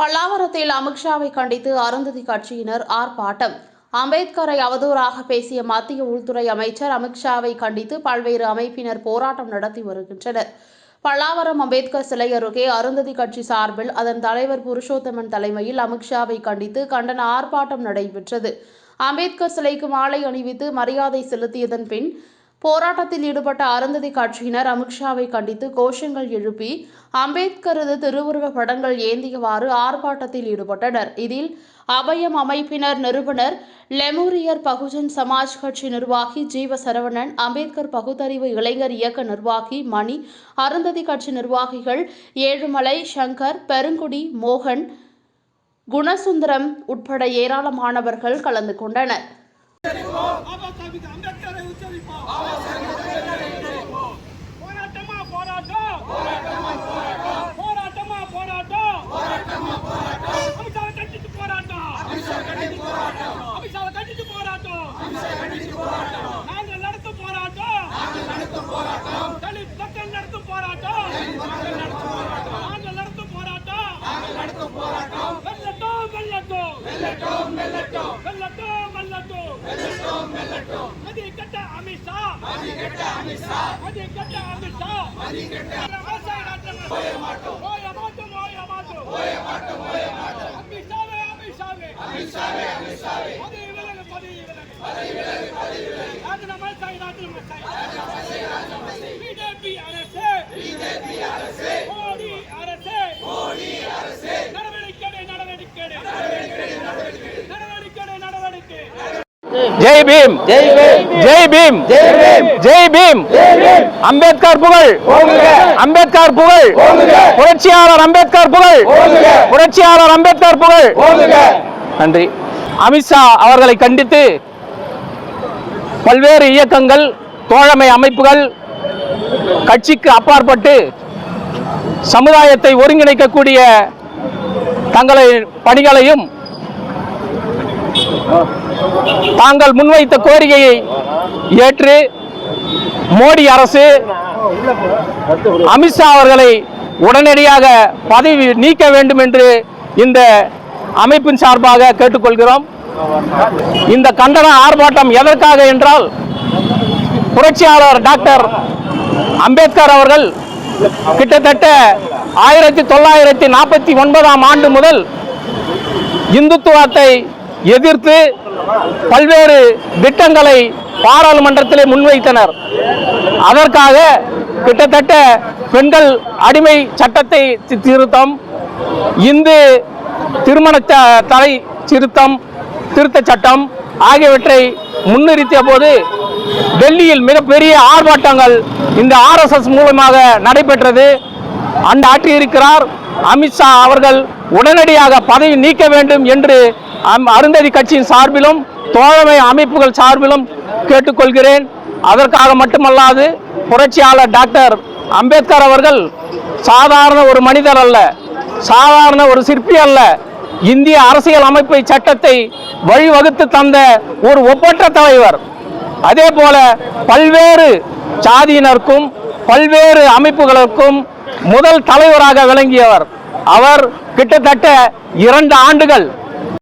பல்லாவரத்தில் அமித்ஷாவை கண்டித்து அருந்ததி கட்சியினர் ஆர்ப்பாட்டம். அம்பேத்கரை அவதூறாக பேசிய மத்திய உள்துறை அமைச்சர் அமித்ஷாவை கண்டித்து பல்வேறு அமைப்பினர் போராட்டம் நடத்தி வருகின்றனர். பல்லாவரம் அம்பேத்கர் சிலை அருகே அருந்ததி கட்சி சார்பில் அதன் தலைவர் புருஷோத்தமன் தலைமையில் அமித்ஷாவை கண்டித்து கண்டன ஆர்ப்பாட்டம் நடைபெற்றது. அம்பேத்கர் சிலைக்கு மாலை அணிவித்து மரியாதை செலுத்தியதன் பின் போராட்டத்தில் ஈடுபட்ட அருந்ததி கட்சியினர் அமித்ஷாவை கண்டித்து கோஷங்கள் எழுப்பி அம்பேத்கரது திருவுருவ படங்கள் ஏந்தியவாறு ஆர்ப்பாட்டத்தில் ஈடுபட்டனர். இதில் அபயம் அமைப்பினர் நிறுவனர் லெமூரியர் பகுஜன் சமாஜ் கட்சி நிர்வாகி ஜீவ சரவணன் அம்பேத்கர் பகுத்தறிவு இளைஞர் இயக்க நிர்வாகி மணி அருந்ததி கட்சி நிர்வாகிகள் ஏழுமலை சங்கர் பெருங்குடி மோகன் குணசுந்தரம் உட்பட ஏராளமானவர்கள் கலந்து கொண்டனர். போராட்டமா போராட்டம் போராட்டமா போராட்டம் அமித்ஷாவை கண்டித்து போராட்டம் அமித்ஷாவை கண்டித்து போராட்டம் நாங்கள் நடத்தும் போராட்டம் தலித் மக்கள் நடத்தும் போராட்டம் நாங்கள் நடத்தும் போராட்டம் வெல்லட்டும் வெல்லட்டும் வெல்லட்டும் வெல்லட்டும் வெல்லட்டும் மதி கட்ட அமித்ஷா. மதி கட்ட அமித்ஷா. மதி கட்ட அமித்ஷா மதி கட்ட விவசாய நாட்டம் ஓய மாட்டோம் ஓய மாட்டோம் ஓய மாட்டோம் ஓய மாட்டோம் ஓய மாட்டோம் அமித்ஷாவே அமித்ஷாவே. அமித்ஷாவே அமித்ஷாவே மதி விலகு மதி விலகு. மதி விலகு மதி விலகு ராஜினாமா சாய் ராஜினாமா சாய் பிஜேபி அரசு பிஜேபி அரசு மோடி அரசு மோடி அரசு நடவடிக்கை நடவடிக்கை நடவடிக்கை நடவடிக்கை ஜெய் பீம். ஜெய் பீம். ஜெய் பீம். அம்பேத்கர் புகழ். அம்பேத்கர் புகழ். புரட்சியாளர் அம்பேத்கர் புகழ். புரட்சியாளர் அம்பேத்கர் புகழ். நன்றி. அமித்ஷா அவர்களை கண்டித்து பல்வேறு இயக்கங்கள் தோழமை அமைப்புகள் கட்சிக்கு அப்பாற்பட்டு சமுதாயத்தை ஒருங்கிணைக்கக்கூடிய தங்களை பணிகளையும் தாங்கள் முன்வைத்த கோரிக்கையை ஏற்று மோடி அரசு அமித்ஷா அவர்களை உடனடியாக பதவி நீக்க வேண்டும் என்று இந்த அமைப்பின் சார்பாக கேட்டுக்கொள்கிறோம். இந்த கண்டன ஆர்ப்பாட்டம் எதற்காக என்றால் புரட்சியாளர் டாக்டர் அம்பேத்கர் அவர்கள் கிட்டத்தட்ட ஆயிரத்தி தொள்ளாயிரத்தி நாற்பத்தி ஒன்பதாம் ஆண்டு முதல் இந்துத்துவத்தை எதிர்த்து பல்வேறு திட்டங்களை பாராளுமன்றத்திலே முன்வைத்தனர். அதற்காக கிட்டத்தட்ட பெண்கள் அடிமை சட்டத்தை திருத்தம் இந்து திருமண த- தடை திருத்தம் திருத்த சட்டம் ஆகியவற்றை முன்னிறுத்திய போது டெல்லியில் மிகப்பெரிய ஆர்ப்பாட்டங்கள் இந்த ஆர்எஸ்எஸ் மூலமாக நடைபெற்றது. அந்த ஆற்றியிருக்கிறார் அமித்ஷா அவர்கள் உடனடியாக பதவி நீக்க வேண்டும் என்று அருந்ததி கட்சியின் சார்பிலும் தோழமை அமைப்புகள் சார்பிலும் கேட்டுக்கொள்கிறேன். அதற்காக மட்டுமல்லாது புரட்சியாளர் டாக்டர் அம்பேத்கர் அவர்கள் சாதாரண ஒரு மனிதர் அல்ல சாதாரண ஒரு சிற்பி அல்ல இந்திய அரசியல் அமைப்பை சட்டத்தை வழிவகுத்து தந்த ஒரு ஒப்பற்ற தலைவர். அதே போல பல்வேறு சாதியினருக்கும் பல்வேறு அமைப்புகளுக்கும் முதல் தலைவராக விளங்கியவர். அவர் கிட்டத்தட்ட இரண்டு ஆண்டுகள்